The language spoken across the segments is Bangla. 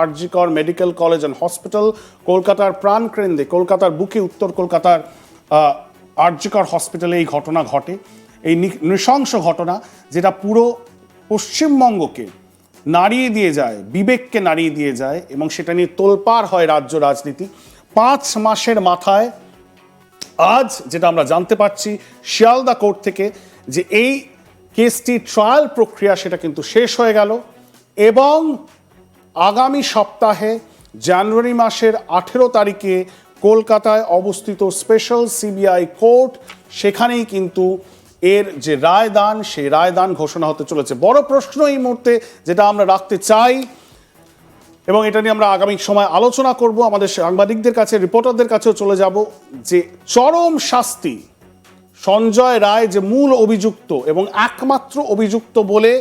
RG Kar medical college and hospital, কলকাতার প্রাণকেন্দ্রে কলকাতার বুকে উত্তর কলকাতার আরজিকর হসপিটালে এই ঘটনা ঘটে। এই নৃশংস ঘটনা যেটা পুরো পশ্চিমবঙ্গকে নাড়িয়ে দিয়ে যায়, বিবেককে নাড়িয়ে দিয়ে যায় এবং সেটা নিয়ে তোলপাড় হয় রাজ্য রাজনীতি। পাঁচ মাসের মাথায় আজ যেটা আমরা জানতে পারছি শিয়ালদা কোর্ট থেকে যে এই কেসটি ট্রায়াল প্রক্রিয়া সেটা কিন্তু শেষ হয়ে গেল এবং আগামী সপ্তাহে জানুয়ারি মাসের আঠেরো তারিখে কলকাতায় অবস্থিত স্পেশাল সিবিআই কোর্ট, সেখানেই কিন্তু এর যে রায়দান, সেই রায়দান ঘোষণা হতে চলেছে। বড় প্রশ্ন এই মুহূর্তে যেটা আমরা রাখতে চাই, এবং এটা নিয়ে আমরা আগামী সময় আলোচনা করব, আমাদের সাংবাদিকদের কাছে, রিপোর্টারদের কাছেও চলে যাব, যে চরম শাস্তি, সঞ্জয় রায় যে মূল অভিযুক্ত এবং একমাত্র অভিযুক্ত বলে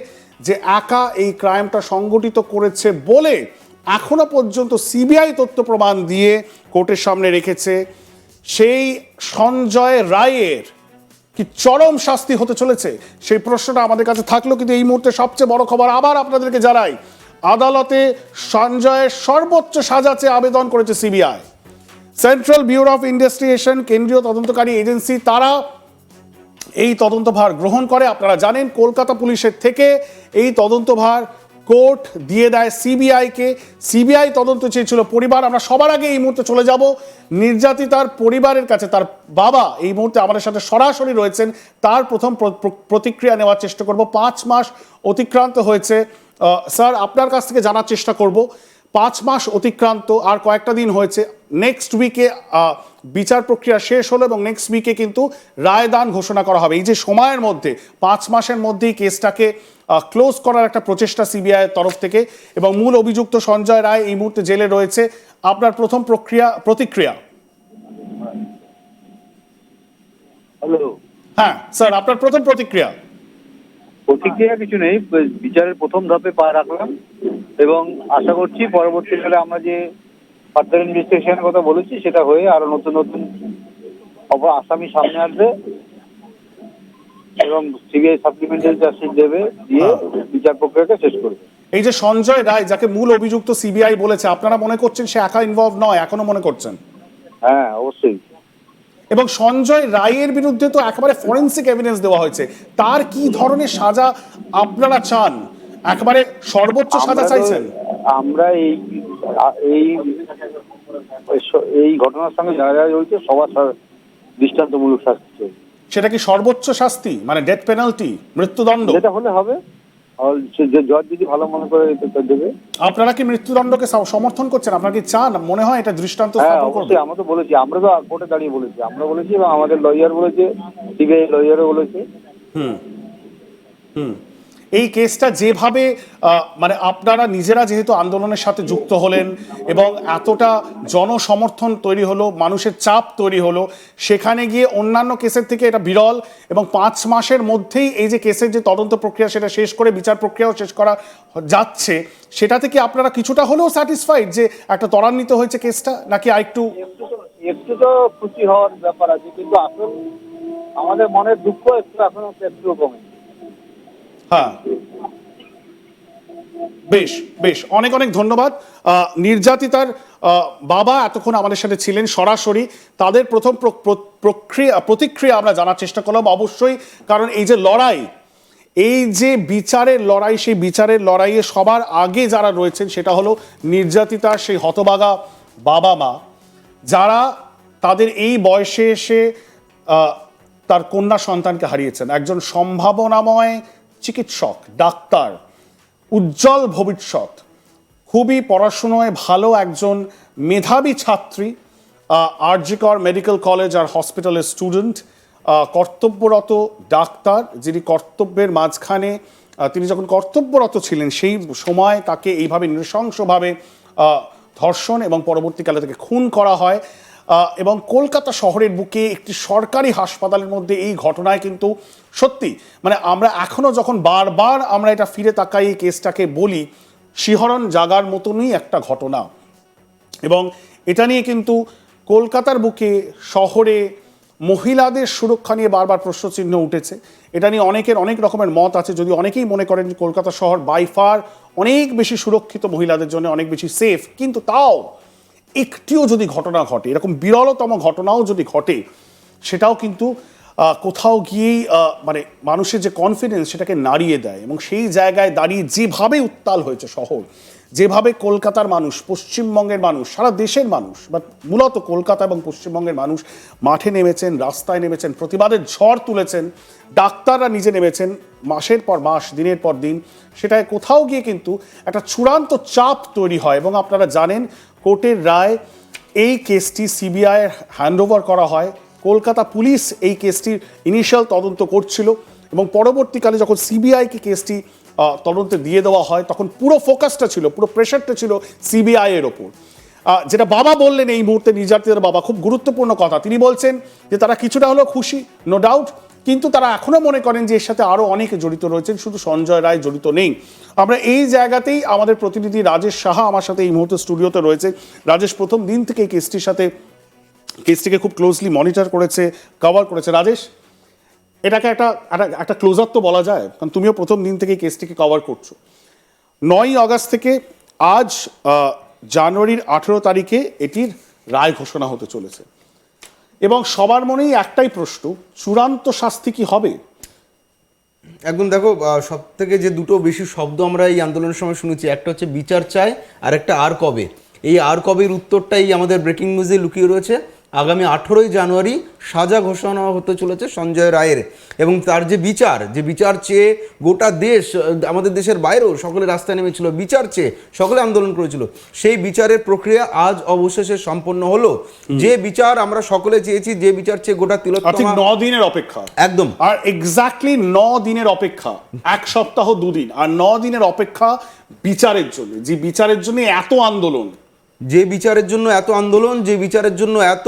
যে একা এই ক্রাইমটা সংগঠিত করেছে বলে এখনও পর্যন্ত সিবিআই তথ্য প্রমাণ দিয়ে কোর্টের সামনে রেখেছে, সেই সঞ্জয় রায়ের কি চরম শাস্তি হতে চলেছে? সেই প্রশ্নটা আমাদের কাছে থাকল, কিন্তু এই মুহূর্তে সবচেয়ে বড় খবর আবার আপনাদেরকে জানাই, আদালতে সঞ্জয়ের সর্বোচ্চ সাজা চেয়ে আবেদন করেছে CBI. Central bureau of investigation, কেন্দ্রীয় তদন্তকারী এজেন্সি, তারা এই তদন্তভার গ্রহণ করে। আপনারা জানেন, কলকাতা পুলিশের থেকে এই তদন্তভার কোর্ট দিয়ে দেয় সিবিআইকে। সিবিআই তদন্ত চেয়েছিল পরিবার। আমরা সবার আগে এই মুহূর্তে চলে যাব। নির্যাতিতার পরিবারের কাছে, তার বাবা এই মুহূর্তে আমাদের সাথে সরাসরি রয়েছেন। তার প্রথম প্র- প্র- প্রতিক্রিয়া নেওয়ার চেষ্টা করব। পাঁচ মাস অতিক্রান্ত হয়েছে। স্যার, আপনার কাছ থেকে জানার চেষ্টা করব। পাঁচ মাস অতিক্রান্ত আর কয়েকটা দিন হয়েছে। নেক্সট উইকে বিচার প্রক্রিয়া শেষ হলো এবং নেক্সট উইকে কিন্তু রায়দান ঘোষণা করা হবে। এই যে সময়ের মধ্যে পাঁচ মাসের মধ্যেই কেসটাকে ক্লোজ করার একটা প্রচেষ্টা সিবিআই এর তরফ থেকে এবং মূল অভিযুক্ত সঞ্জয় রায় এই মুহূর্তে জেলে রয়েছে। আপনার প্রথম প্রক্রিয়া প্রতিক্রিয়া? হ্যালো হ্যাঁ স্যার আপনার প্রথম প্রতিক্রিয়া? প্রতিক্রিয়া কিছু নেই বিচারের প্রথম ধাপে পা রাখলাম এবং আশা করছি পরবর্তীকালে আমরা যে ফার্দার ইনভেস্টিগেশনের কথা বলেছি সেটা হয়ে আরও নতুন নতুন আসামি সামনে আসবে এবং সিবিআই সাপ্লিমেন্টারি চার্জশিট দেবে দিয়ে বিচার প্রক্রিয়াটা শেষ করবে। এই যে সঞ্জয় রায় যাকে মূল অভিযুক্ত সিবিআই বলেছে আপনারা মনে করছেন সে একা ইনভলভ নয় এখনও মনে করছেন? হ্যাঁ অবশ্যই। এবং সঞ্জয় রায়ের বিরুদ্ধে তো একেবারে ফরেন্সিক এভিডেন্স দেওয়া হয়েছে। তার কি ধরনের সাজা আপনারা চান? একেবারে সর্বোচ্চ সাজা চাইছেন? আমরা এই এই এই ঘটনার সঙ্গে যারা যারা রয়েছে সবার দৃষ্টান্তমূলক শাস্তি সেটা কি সর্বোচ্চ শাস্তি? মানে ডেথ পেনাল্টি মৃত্যুদণ্ড? যেটা হলে হবে জজ যদি ভালো মনে করে দেবে। আপনারা কি মৃত্যুদণ্ডকে সমর্থন করছেন? আপনারা কি চান? মনে হয় এটা দৃষ্টান্ত হ্যাঁ স্থাপন করবে। অবশ্যই আমরা তো বলেছি আমরা তো কোর্টে দাঁড়িয়ে বলেছি। আমরা বলেছি এবং আমাদের লয়ার বলেছে সিবিআই লয়ারও বলেছে। হুম হুম। এই কেসটা যেভাবে মানে আপনারা নিজেরা যেহেতু আন্দোলনের সাথে যুক্ত হলেন এবং এতটা জনসমর্থন তৈরি হলো, মানুষের চাপ তৈরি হলো, সেখানে গিয়ে অন্যান্য কেসের থেকে এটা বিরল এবং পাঁচ মাসের মধ্যেই এই যে কেসের যে তদন্ত প্রক্রিয়া সেটা শেষ করে বিচার প্রক্রিয়াও শেষ করা যাচ্ছে সেটা থেকে আপনারা কিছুটা হলেও স্যাটিসফাইড যে একটা ত্বরান্বিত হয়েছে কেসটা, নাকি আরেকটু একটু তো খুশি হওয়ার ব্যাপার আছে, কিন্তু আসল আমাদের মনের দুঃখ একটু এখনও একটু কমে। হ্যাঁ। বেশ বেশ। অনেক অনেক ধন্যবাদ। নির্যাতিতার বাবা এতক্ষণ আমাদের সাথে ছিলেন সরাসরি। তাদের প্রথম প্র- প্র- প্রক্রিয়া, প্রতিক্রিয়া আমরা জানার চেষ্টা করলাম অবশ্যই। কারণ এই যে লড়াই, এই যে বিচারের লড়াই, সেই বিচারের লড়াইয়ে সবার আগে যারা রয়েছেন সেটা হলো নির্যাতিতার সেই হতবাগা বাবা মা। যারা তাদের এই বয়সে এসে তার কন্যা সন্তানকে হারিয়েছেন। একজন সম্ভাবনাময় চিকিৎসক, ডাক্তার, উজ্জ্বল ভবিষ্যৎ, খুবই পড়াশুনোয় ভালো একজন মেধাবী ছাত্রী আরজিকর মেডিকেল কলেজ আর হসপিটালের স্টুডেন্ট কর্তব্যরত ডাক্তার যিনি কর্তব্যের মাঝখানে তিনি যখন কর্তব্যরত ছিলেন সেই সময় তাকে এইভাবে নৃশংসভাবে ধর্ষণ এবং পরবর্তীকালে তাকে খুন করা হয়। এবং কলকাতা শহরের বুকে একটি সরকারি হাসপাতালের মধ্যে এই ঘটনায় কিন্তু সত্যি মানে আমরা এখনও যখন বারবার আমরা এটা ফিরে তাকাই এই কেসটাকে বলি, শিহরণ জাগার মতনই একটা ঘটনা। এবং এটা নিয়ে কিন্তু কলকাতার বুকে শহরে মহিলাদের সুরক্ষা নিয়ে বারবার প্রশ্নচিহ্ন উঠেছে। এটা নিয়ে অনেকের অনেক রকমের মত আছে, যদি অনেকেই মনে করেন কলকাতা শহর বাই ফার অনেক বেশি সুরক্ষিত মহিলাদের জন্য, অনেক বেশি সেফ কিন্তু তাও একটিও যদি ঘটনা ঘটে, এরকম বিরলতম ঘটনাও যদি ঘটে, সেটাও কিন্তু কোথাও গিয়েই মানে মানুষের যে কনফিডেন্স সেটাকে নাড়িয়ে দেয় এবং সেই জায়গায় দাঁড়িয়ে যেভাবে উত্তাল হয়েছে শহর, যেভাবে কলকাতার মানুষ, পশ্চিমবঙ্গের মানুষ, সারা দেশের মানুষ, বা মূলত কলকাতা এবং পশ্চিমবঙ্গের মানুষ মাঠে নেমেছেন, রাস্তায় নেমেছেন, প্রতিবাদের ঝড় তুলেছেন, ডাক্তাররা নিজে নেমেছেন, মাসের পর মাস, দিনের পর দিন, সেটায় কোথাও গিয়ে কিন্তু একটা চূড়ান্ত চাপ তৈরি হয় এবং আপনারা জানেন কোর্টের রায়, এই কেসটি সিবিআই হ্যান্ডওভার করা হয়। কলকাতা পুলিশ এই কেসটির ইনিশিয়াল তদন্ত করছিল এবং পরবর্তীকালে যখন সিবিআইকে কেসটি তদন্তে দিয়ে দেওয়া হয়, তখন পুরো ফোকাসটা ছিল, পুরো প্রেশারটা ছিল সিবিআই এর ওপর। যেটা বাবা বললেন এই মুহূর্তে নির্যাতিতার বাবা, খুব গুরুত্বপূর্ণ কথা। তিনি বলছেন যে তারা কিছুটা হলেও খুশি নো ডাউট কিন্তু তারা এখনও মনে করেন যে এর সাথে আরও অনেকে জড়িত রয়েছেন, শুধু সঞ্জয় রায় জড়িত নেই। আমরা এই জায়গাতেই আমাদের প্রতিনিধি রাজেশ সাহা আমার সাথে এই মুহূর্তে স্টুডিওতে রয়েছে। রাজেশ, প্রথম দিন থেকে এই কেসটির সাথে, কেসটিকে খুব ক্লোজলি মনিটর করেছে কভার করেছে। রাজেশ, এটাকে একটা, একটা- ক্লোজার তো বলা যায়, কারণ তুমিও প্রথম দিন থেকে কেসটিকে কভার করছ। নয়ই আগস্ট থেকে আজ জানুয়ারির আঠেরো তারিখে এটির রায় ঘোষণা হতে চলেছে। এবং সবার মনেই একটাই প্রশ্ন, চূড়ান্ত শাস্তি কি হবে? একদম দেখো সব থেকে যে দুটো বেশি শব্দ আমরা এই আন্দোলনের সময় শুনেছি, একটা হচ্ছে বিচার চায় আর একটা আর কবে। এই আর কবের উত্তরটাই আমাদের ব্রেকিং নিউজে লুকিয়ে রয়েছে। আগামী আঠেরোই জানুয়ারি সাজা ঘোষণা হতে চলেছে সঞ্জয় রায়ের এবং তার যে বিচার যে বিচার চেয়ে গোটা দেশ আমাদের দেশের বাইরেও সকলে রাস্তায় নেমেছিল বিচার চেয়ে সকলে আন্দোলন করেছিল সেই বিচারের প্রক্রিয়া আজ অবশেষে সম্পন্ন হলো। যে বিচার আমরা সকলে চেয়েছি যে বিচার চেয়ে গোটা ঠিক ন দিনের অপেক্ষা। একদম। আর এক্স্যাক্টলি ন দিনের অপেক্ষা এক সপ্তাহ দুদিন আর ন দিনের অপেক্ষা বিচারের জন্য। যে বিচারের জন্য এত আন্দোলন যে বিচারের জন্য এত আন্দোলন যে বিচারের জন্য এত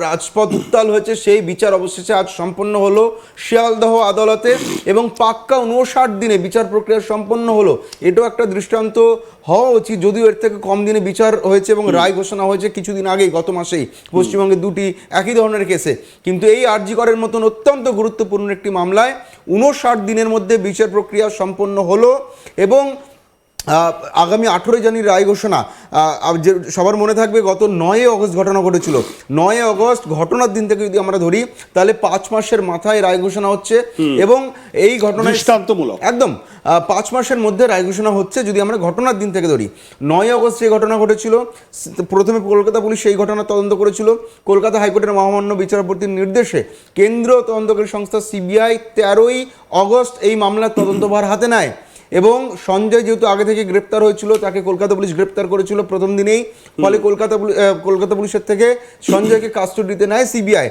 রাজপথ উত্তাল হয়েছে সেই বিচার অবশেষে আজ সম্পন্ন হলো শিয়ালদহ আদালতে এবং পাক্কা উনষাট দিনে বিচার প্রক্রিয়া সম্পন্ন হলো। এটাও একটা দৃষ্টান্ত হওয়া উচিত যদিও এর থেকে কম দিনে বিচার হয়েছে এবং রায় ঘোষণা হয়েছে কিছুদিন আগেই গত মাসেই। পশ্চিমবঙ্গে দুটি একই ধরনের কেসে। কিন্তু এই আরজিকরের মতন অত্যন্ত গুরুত্বপূর্ণ একটি মামলায় উনষাট দিনের মধ্যে বিচার প্রক্রিয়া সম্পন্ন হলো এবং আগামী আঠেরোই জানুয়ারি রায় ঘোষণা। যে সবার মনে থাকবে গত নয় অগস্ট ঘটনা ঘটেছিল। নয় অগস্ট ঘটনার দিন থেকে যদি আমরা ধরি তাহলে পাঁচ মাসের মাথায় রায় ঘোষণা হচ্ছে এবং এই ঘটনা দৃষ্টান্তমূলক। একদম। পাঁচ মাসের মধ্যে রায় ঘোষণা হচ্ছে যদি আমরা ঘটনার দিন থেকে ধরি। নয় অগস্ট যে ঘটনা ঘটেছিল প্রথমে কলকাতা পুলিশ সেই ঘটনা তদন্ত করেছিল। কলকাতা হাইকোর্টের মহামান্য বিচারপতির নির্দেশে কেন্দ্রীয় তদন্তকারী সংস্থা সিবিআই তেরোই অগস্ট এই মামলার তদন্তভার হাতে নেয়। এবং সঞ্জয় যেহেতু আগে থেকে গ্রেপ্তার হয়েছিল, তাকে কলকাতা পুলিশ গ্রেপ্তার করেছিল প্রথম দিনেই। ফলে কলকাতা কলকাতা পুলিশের থেকে সঞ্জয়কে কাস্টডিতে নেয় সিবিআই